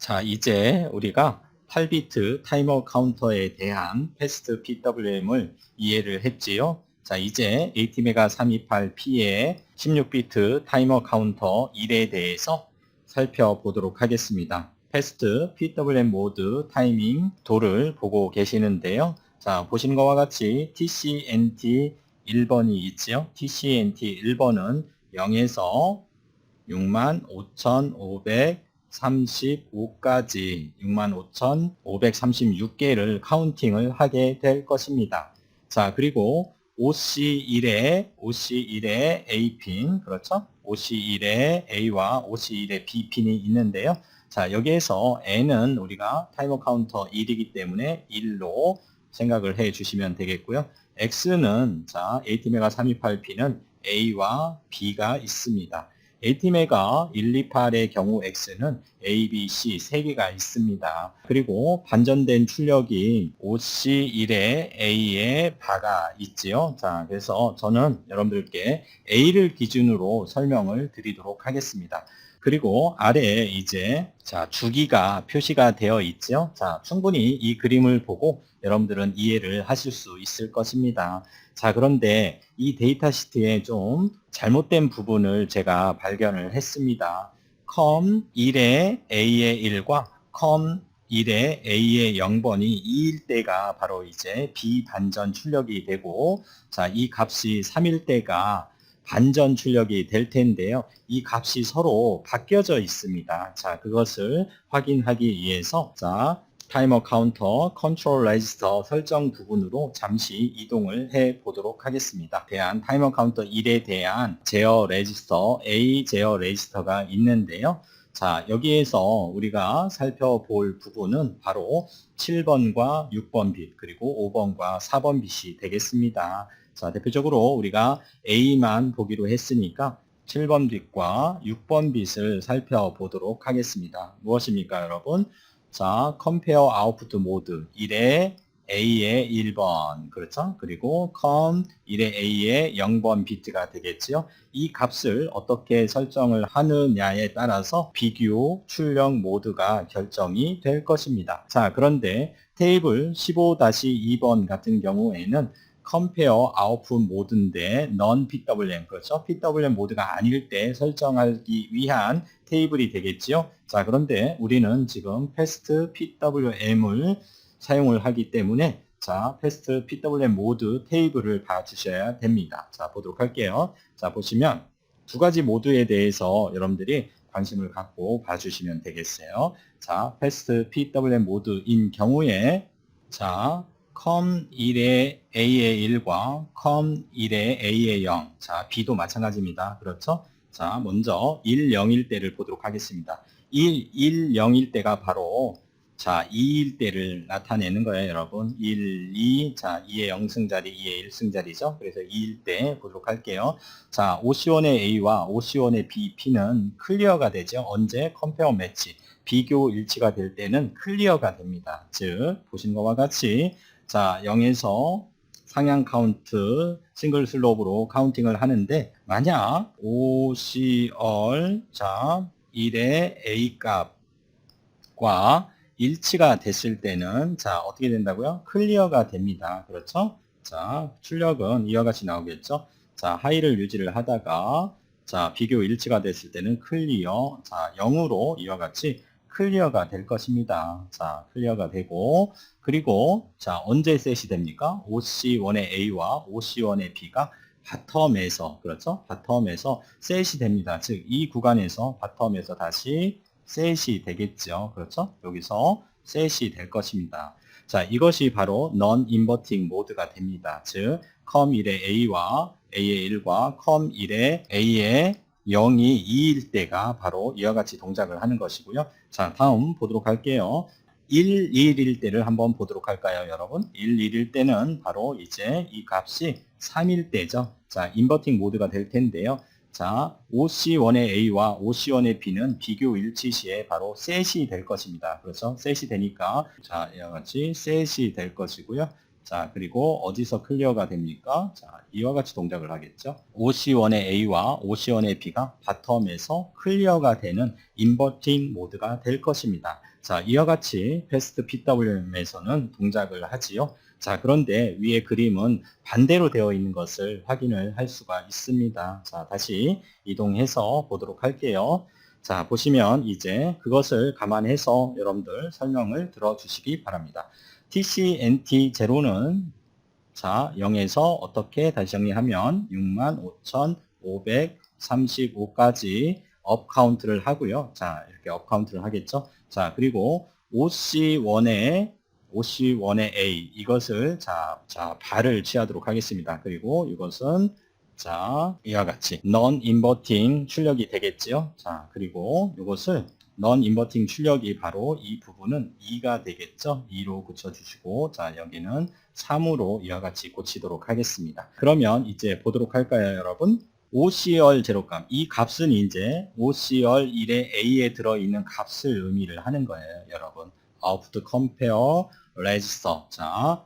자, 이제 우리가 8비트 타이머 카운터에 대한 패스트 PWM을 이해를 했지요. 자, 이제 AT메가 328P의 16비트 타이머 카운터 1에 대해서 살펴보도록 하겠습니다. 패스트 PWM 모드 타이밍 도를 보고 계시는데요. 자, 보시는 것과 같이 TCNT 1번이 있지요. TCNT 1번은 0에서 65,535까지 65,536개를 카운팅을 하게 될 것입니다. 자, 그리고 OC1에 OC1에 A핀, 그렇죠? OC1에 A와 OC1에 B핀이 있는데요. 자, 여기에서 N은 우리가 타이머 카운터 1이기 때문에 1로 생각을 해 주시면 되겠고요. X는 자, AT메가 328P는 A와 B가 있습니다. AT메가 128의 경우 X는 A, B, C 3개가 있습니다. 그리고 반전된 출력이 OC1에 A에 바가 있지요. 자, 그래서 저는 여러분들께 A를 기준으로 설명을 드리도록 하겠습니다. 그리고 아래에 이제 자 주기가 표시가 되어 있죠. 자 충분히 이 그림을 보고 여러분들은 이해를 하실 수 있을 것입니다. 자 그런데 이 데이터 시트에 좀 잘못된 부분을 제가 발견을 했습니다. com 1의 a의 1과 com 1의 a의 0번이 2일 때가 바로 이제 비반전 출력이 되고 자 이 값이 3일 때가 반전 출력이 될 텐데요. 이 값이 서로 바뀌어져 있습니다. 자, 그것을 확인하기 위해서 자, 타이머 카운터 컨트롤 레지스터 설정 부분으로 잠시 이동을 해 보도록 하겠습니다. 대한 타이머 카운터 1에 대한 제어 레지스터 A 제어 레지스터가 있는데요. 자, 여기에서 우리가 살펴볼 부분은 바로 7번과 6번 빛, 그리고 5번과 4번 빛이 되겠습니다. 자, 대표적으로 우리가 A만 보기로 했으니까 7번 빛과 6번 빛을 살펴보도록 하겠습니다. 무엇입니까, 여러분? 자, compare output 모드 1에 A의 1번, 그렇죠? 그리고 com 1의 A의 0번 비트가 되겠지요. 이 값을 어떻게 설정을 하느냐에 따라서 비교 출력 모드가 결정이 될 것입니다. 자, 그런데 테이블 15-2번 같은 경우에는 compare output 모드인데 non PWM 그렇죠? PWM 모드가 아닐 때 설정하기 위한 테이블이 되겠지요. 자 그런데 우리는 지금 패스트 PWM을 사용을 하기 때문에 자 패스트 PWM 모드 테이블을 봐주셔야 됩니다. 자 보도록 할게요. 자 보시면 두 가지 모드에 대해서 여러분들이 관심을 갖고 봐주시면 되겠어요. 자 패스트 PWM 모드인 경우에 자 com 1의 a의 1과 com 1의 a의 0. 자, b도 마찬가지입니다. 그렇죠? 자, 먼저 1, 0일 때를 보도록 하겠습니다. 1, 1, 0일 때가 바로 자, 2일 때를 나타내는 거예요, 여러분. 1, 2, 자, 2의 0승 자리, 2의 1승 자리죠. 그래서 2일 때 보도록 할게요. 자, OC1의 A와 OC1의 B, P는 클리어가 되죠. 언제? 컴페어 매치. 비교 일치가 될 때는 클리어가 됩니다. 즉, 보신 것과 같이 자, 0에서 상향 카운트 싱글 슬롭으로 카운팅을 하는데 만약 OCR 자 1의 A 값과 일치가 됐을 때는 자 어떻게 된다고요? 클리어가 됩니다. 그렇죠? 자 출력은 이와 같이 나오겠죠? 자 하이를 유지를 하다가 자 비교 일치가 됐을 때는 클리어 자 0으로 이와 같이 클리어가 될 것입니다. 자, 클리어가 되고 그리고 자, 언제 셋이 됩니까? OC1의 A와 OC1의 B가 바텀에서 그렇죠? 바텀에서 셋이 됩니다. 즉 이 구간에서 바텀에서 다시 셋이 되겠죠. 그렇죠? 여기서 셋이 될 것입니다. 자, 이것이 바로 non-inverting 모드가 됩니다. 즉 com1의 A와 A의 1과 com1의 A의 0이 2일 때가 바로 이와 같이 동작을 하는 것이고요. 자, 다음 보도록 할게요. 1, 2일 때를 한번 보도록 할까요, 여러분? 1, 2일 때는 바로 이제 이 값이 3일 때죠. 자, 인버팅 모드가 될 텐데요. 자, OC1의 A와 OC1의 B는 비교 일치 시에 바로 셋이 될 것입니다. 그렇죠? 셋이 되니까 자, 이와 같이 셋이 될 것이고요. 자, 그리고 어디서 클리어가 됩니까? 자, 이와 같이 동작을 하겠죠. OC1의 A와 OC1의 B가 바텀에서 클리어가 되는 인버팅 모드가 될 것입니다. 자, 이와 같이 패스트 PWM에서는 동작을 하지요. 자, 그런데 위에 그림은 반대로 되어 있는 것을 확인을 할 수가 있습니다. 자, 다시 이동해서 보도록 할게요. 자, 보시면 이제 그것을 감안해서 여러분들 설명을 들어주시기 바랍니다. TCNT0는 자, 0에서 어떻게 다시 정리하면 65,535까지 업 카운트를 하고요. 자, 이렇게 업 카운트를 하겠죠. 자, 그리고 OC1의 OC1의 A 이것을 자, 자 발을 취하도록 하겠습니다. 그리고 이것은 자 이와 같이 non inverting 출력이 되겠지요. 자 그리고 이것을 non inverting 출력이 바로 이 부분은 2가 되겠죠. 2로 고쳐주시고 자 여기는 3으로 이와 같이 고치도록 하겠습니다. 그러면 이제 보도록 할까요, 여러분? OCR 제로값 이 값은 이제 OCR 1의 A에 들어있는 값을 의미를 하는 거예요, 여러분. output compare register. 자,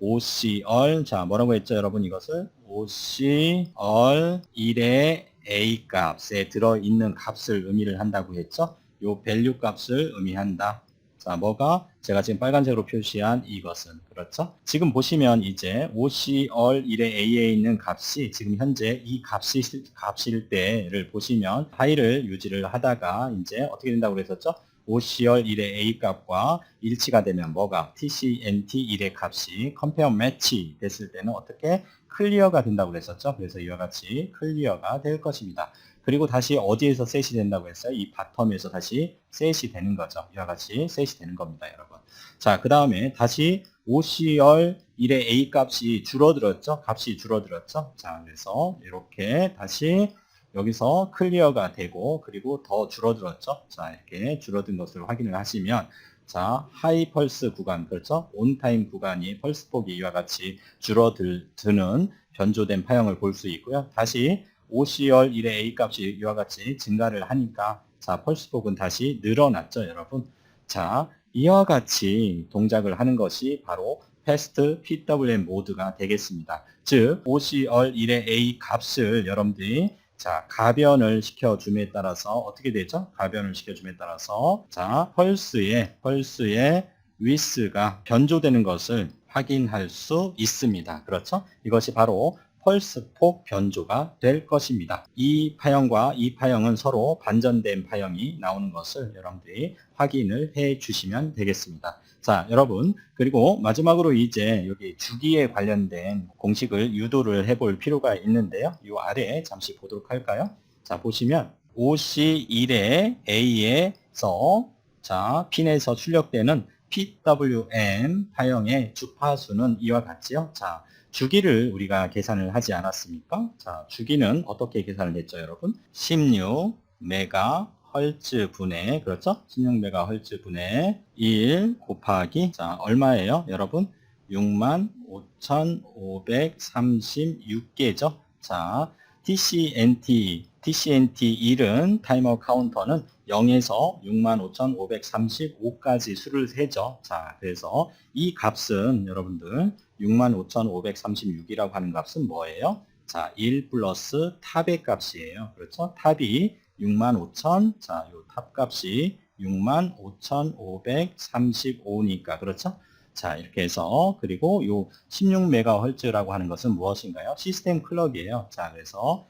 OCR. 자, 뭐라고 했죠, 여러분? 이것을 OCR 1의 A 값에 들어있는 값을 의미를 한다고 했죠? 요 value 값을 의미한다. 자, 뭐가 제가 지금 빨간색으로 표시한 이것은 그렇죠? 지금 보시면 이제 OCR 1의 A에 있는 값이 지금 현재 이 값이 값일 때를 보시면 파일을 유지를 하다가 이제 어떻게 된다고 그랬었죠? OCR 1의 A 값과 일치가 되면 뭐가 TCNT 1의 값이 compare match 됐을 때는 어떻게 클리어가 된다고 그랬었죠. 그래서 이와 같이 클리어가 될 것입니다. 그리고 다시 어디에서 셋이 된다고 했어요? 이 바텀에서 다시 셋이 되는 거죠. 이와 같이 셋이 되는 겁니다, 여러분. 자, 그 다음에 다시 OCR 1의 A 값이 줄어들었죠. 값이 줄어들었죠. 자, 그래서 이렇게 다시 여기서 클리어가 되고 그리고 더 줄어들었죠. 자 이렇게 줄어든 것을 확인을 하시면 자 하이 펄스 구간 그렇죠. 온타임 구간이 펄스 폭이 이와 같이 줄어드는 변조된 파형을 볼 수 있고요. 다시 OCR 1의 A 값이 이와 같이 증가를 하니까 자 펄스 폭은 다시 늘어났죠 여러분. 자 이와 같이 동작을 하는 것이 바로 패스트 PWM 모드가 되겠습니다. 즉 OCR 1의 A 값을 여러분들이 자, 가변을 시켜줌에 따라서 어떻게 되죠? 가변을 시켜줌에 따라서 자, 펄스의 펄스의 위스가 변조되는 것을 확인할 수 있습니다. 그렇죠? 이것이 바로 펄스폭 변조가 될 것입니다. 이 파형과 이 파형은 서로 반전된 파형이 나오는 것을 여러분들이 확인을 해 주시면 되겠습니다. 자, 여러분, 그리고 마지막으로 이제 여기 주기에 관련된 공식을 유도를 해볼 필요가 있는데요. 이 아래에 잠시 보도록 할까요? 자, 보시면 OC1의 A에서 자, 핀에서 출력되는 PWM 파형의 주파수는 이와 같지요. 자, 주기를 우리가 계산을 하지 않았습니까? 자, 주기는 어떻게 계산을 했죠, 여러분? 16 메가 헐츠 분의 그렇죠? 16메가 헐츠 분의 1 곱하기 자 얼마예요, 여러분? 65,536개죠. 자, TCNT TCNT 1은 타이머 카운터는 0에서 65,535까지 수를 세죠. 자, 그래서 이 값은 여러분들 65,536이라고 하는 값은 뭐예요? 자, 1 플러스 탑의 값이에요. 그렇죠? 탑이 65,000. 자, 요 탑값이 65,535니까 그렇죠? 자, 이렇게 해서 그리고 요 16MHz라고 하는 것은 무엇인가요? 시스템 클럭이에요. 자, 그래서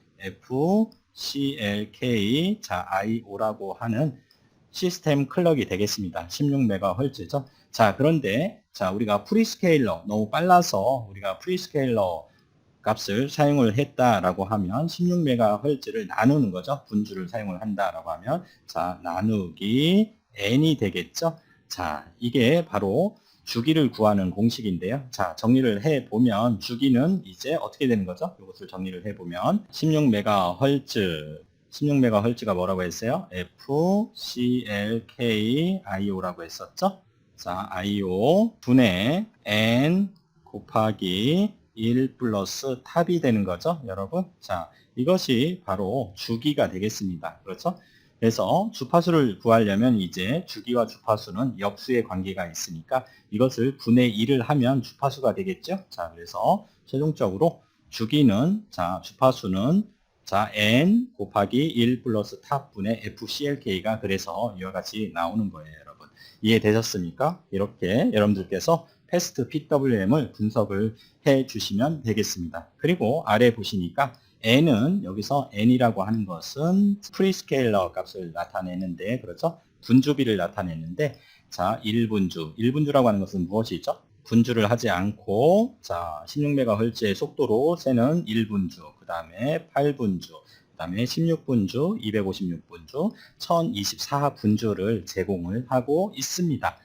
FCLK 자, IO라고 하는 시스템 클럭이 되겠습니다. 16MHz죠. 자, 그런데 자, 우리가 프리스케일러 너무 빨라서 우리가 프리스케일러 값을 사용을 했다라고 하면 16MHz를 나누는 거죠. 분주를 사용을 한다라고 하면 자 나누기 n이 되겠죠. 자 이게 바로 주기를 구하는 공식인데요. 자 정리를 해 보면 주기는 이제 어떻게 되는 거죠? 이것을 정리를 해 보면 16MHz 16MHz가 뭐라고 했어요? FCLK IO라고 했었죠. 자 IO 분의 n 곱하기 1 플러스 탑이 되는 거죠, 여러분. 자, 이것이 바로 주기가 되겠습니다. 그렇죠? 그래서 주파수를 구하려면 이제 주기와 주파수는 역수의 관계가 있으니까 이것을 분의 1을 하면 주파수가 되겠죠. 자, 그래서 최종적으로 주기는 자, 주파수는 자, n 곱하기 1 플러스 탑분의 FCLK가 그래서 이와 같이 나오는 거예요, 여러분. 이해되셨습니까? 이렇게 여러분들께서 패스트 PWM을 분석을 해 주시면 되겠습니다. 그리고 아래 보시니까 n은 여기서 n이라고 하는 것은 프리스케일러 값을 나타내는데 그렇죠? 분주비를 나타내는데 자 1분주 1분주라고 하는 것은 무엇이죠? 분주를 하지 않고 자 16MHz의 속도로 새는 1분주 그 다음에 8분주 그 다음에 16분주 256분주 1024분주를 제공을 하고 있습니다.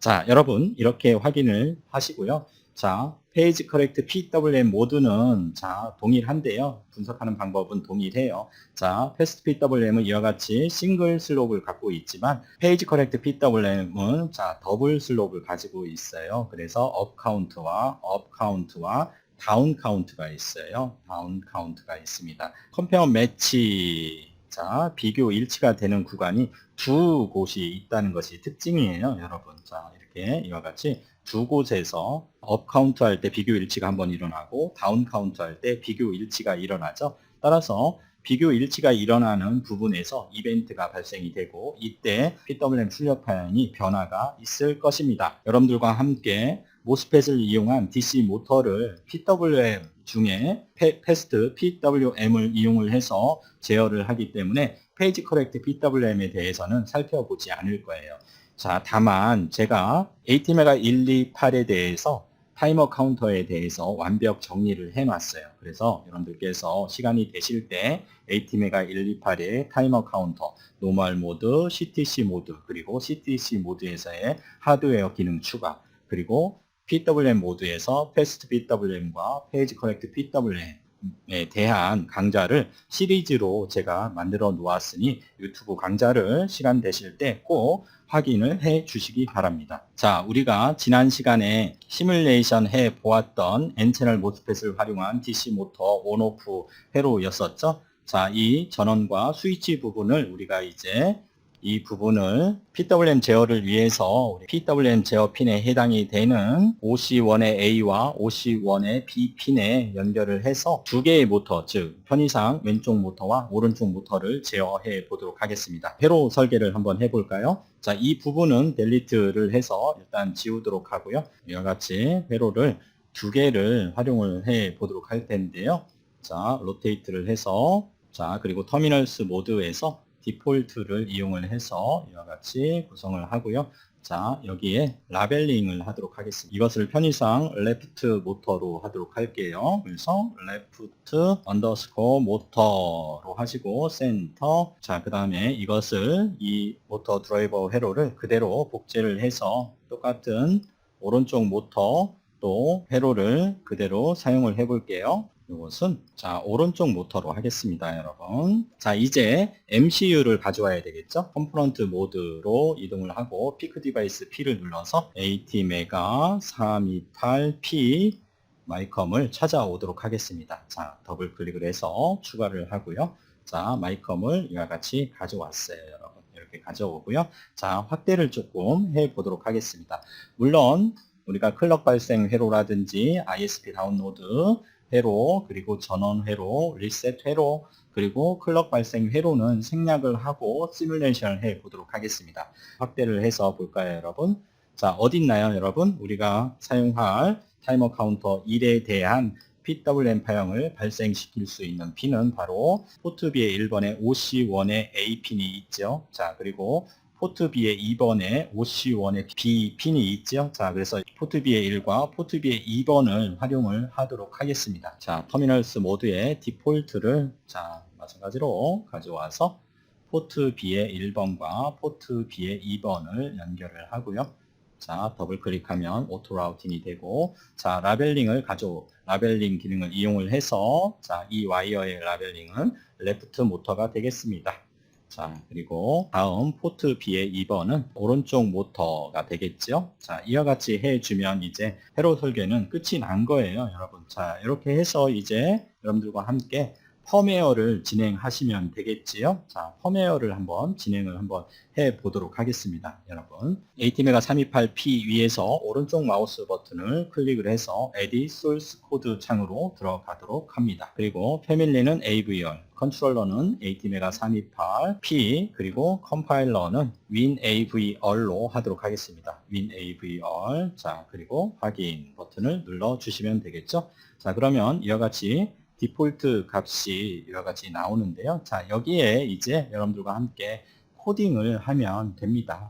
자 여러분 이렇게 확인을 하시고요. 자, 페이지 커렉트 PWM 모두는 자, 동일한데요. 분석하는 방법은 동일해요. 자, 패스트 PWM은 이와 같이 싱글 슬롭을 갖고 있지만 페이지 커렉트 PWM은 자, 더블 슬롭을 가지고 있어요. 그래서 업 카운트와 업 카운트와 다운 카운트가 있어요. 다운 카운트가 있습니다. 컴페어 매치 자, 비교 일치가 되는 구간이 두 곳이 있다는 것이 특징이에요, 여러분. 자, 이렇게 이와 같이 두 곳에서 업 카운트 할 때 비교 일치가 한번 일어나고 다운 카운트 할 때 비교 일치가 일어나죠. 따라서 비교 일치가 일어나는 부분에서 이벤트가 발생이 되고 이때 PWM 출력 파형이 변화가 있을 것입니다. 여러분들과 함께 모스펫을 이용한 DC 모터를 PWM 중에 페, 패스트 PWM을 이용을 해서 제어를 하기 때문에 페이지 커렉트 PWM에 대해서는 살펴보지 않을 거예요. 자, 다만 제가 AT메가 128에 대해서 타이머 카운터에 대해서 완벽 정리를 해놨어요. 그래서 여러분들께서 시간이 되실 때 AT메가 128의 타이머 카운터, 노멀 모드, CTC 모드, 그리고 CTC 모드에서의 하드웨어 기능 추가, 그리고 PWM 모드에서 패스트 PWM과 페이지 커렉트 PWM에 대한 강좌를 시리즈로 제가 만들어 놓았으니 유튜브 강좌를 시간 되실 때 꼭 확인을 해 주시기 바랍니다. 자, 우리가 지난 시간에 시뮬레이션 해 보았던 N채널 모스펫을 활용한 DC 모터 온오프 회로였었죠. 자, 이 전원과 스위치 부분을 우리가 이제 이 부분을 PWM 제어를 위해서 PWM 제어 핀에 해당이 되는 OC1의 A와 OC1의 B 핀에 연결을 해서 두 개의 모터, 즉 편의상 왼쪽 모터와 오른쪽 모터를 제어해 보도록 하겠습니다. 회로 설계를 한번 해볼까요? 자, 이 부분은 델리트를 해서 일단 지우도록 하고요. 이와 같이 회로를 두 개를 활용을 해 보도록 할 텐데요. 자, 로테이트를 해서 자, 그리고 터미널스 모드에서 디폴트를 이용을 해서 이와 같이 구성을 하고요. 자, 여기에 라벨링을 하도록 하겠습니다. 이것을 편의상 레프트 모터로 하도록 할게요. 그래서 레프트 언더스코어 모터로 하시고 센터. 자, 그 다음에 이것을 이 모터 드라이버 회로를 그대로 복제를 해서 똑같은 오른쪽 모터 또 회로를 그대로 사용을 해 볼게요. 이것은 자 오른쪽 모터로 하겠습니다 여러분. 자 이제 MCU를 가져와야 되겠죠? 컴포넌트 모드로 이동을 하고 피크 디바이스 P를 눌러서 AT메가 328P 마이컴을 찾아오도록 하겠습니다. 자 더블 클릭을 해서 추가를 하고요. 자 마이컴을 이와 같이 가져왔어요 여러분. 이렇게 가져오고요. 자 확대를 조금 해 보도록 하겠습니다. 물론 우리가 클럭 발생 회로라든지 ISP 다운로드 회로, 그리고 전원 회로, 리셋 회로, 그리고 클럭 발생 회로는 생략을 하고 시뮬레이션을 해 보도록 하겠습니다. 확대를 해서 볼까요, 여러분? 자, 어디 있나요, 여러분? 우리가 사용할 타이머 카운터 1에 대한 PWM 파형을 발생시킬 수 있는 핀은 바로 포트 B의 1번에 OC1의 A 핀이 있죠. 자, 그리고 포트 B의 2번에 OC1의 B 핀이 있죠. 자, 그래서 포트 B의 1과 포트 B의 2번을 활용을 하도록 하겠습니다. 자, 터미널스 모드의 디폴트를 자, 마찬가지로 가져와서 포트 B의 1번과 포트 B의 2번을 연결을 하고요. 자, 더블 클릭하면 오토 라우팅이 되고, 자, 라벨링을 가져, 라벨링 기능을 이용을 해서, 자, 이 와이어의 라벨링은 레프트 모터가 되겠습니다. 자, 그리고 다음 포트 B의 2번은 오른쪽 모터가 되겠죠. 자, 이와 같이 해주면 이제 회로 설계는 끝이 난 거예요, 여러분. 자, 이렇게 해서 이제 여러분들과 함께 펌웨어를 진행하시면 되겠지요. 자, 펌웨어를 한번 진행을 한번 해 보도록 하겠습니다. 여러분. ATMEGA 328P 위에서 오른쪽 마우스 버튼을 클릭을 해서 Edit Source Code 창으로 들어가도록 합니다. 그리고 패밀리는 AVR, 컨트롤러는 ATMEGA 328P, 그리고 컴파일러는 WinAVR로 하도록 하겠습니다. WinAVR. 자, 그리고 확인 버튼을 눌러 주시면 되겠죠. 자, 그러면 이와 같이 디폴트 값이 이와 같이 나오는데요. 자, 여기에 이제 여러분들과 함께 코딩을 하면 됩니다.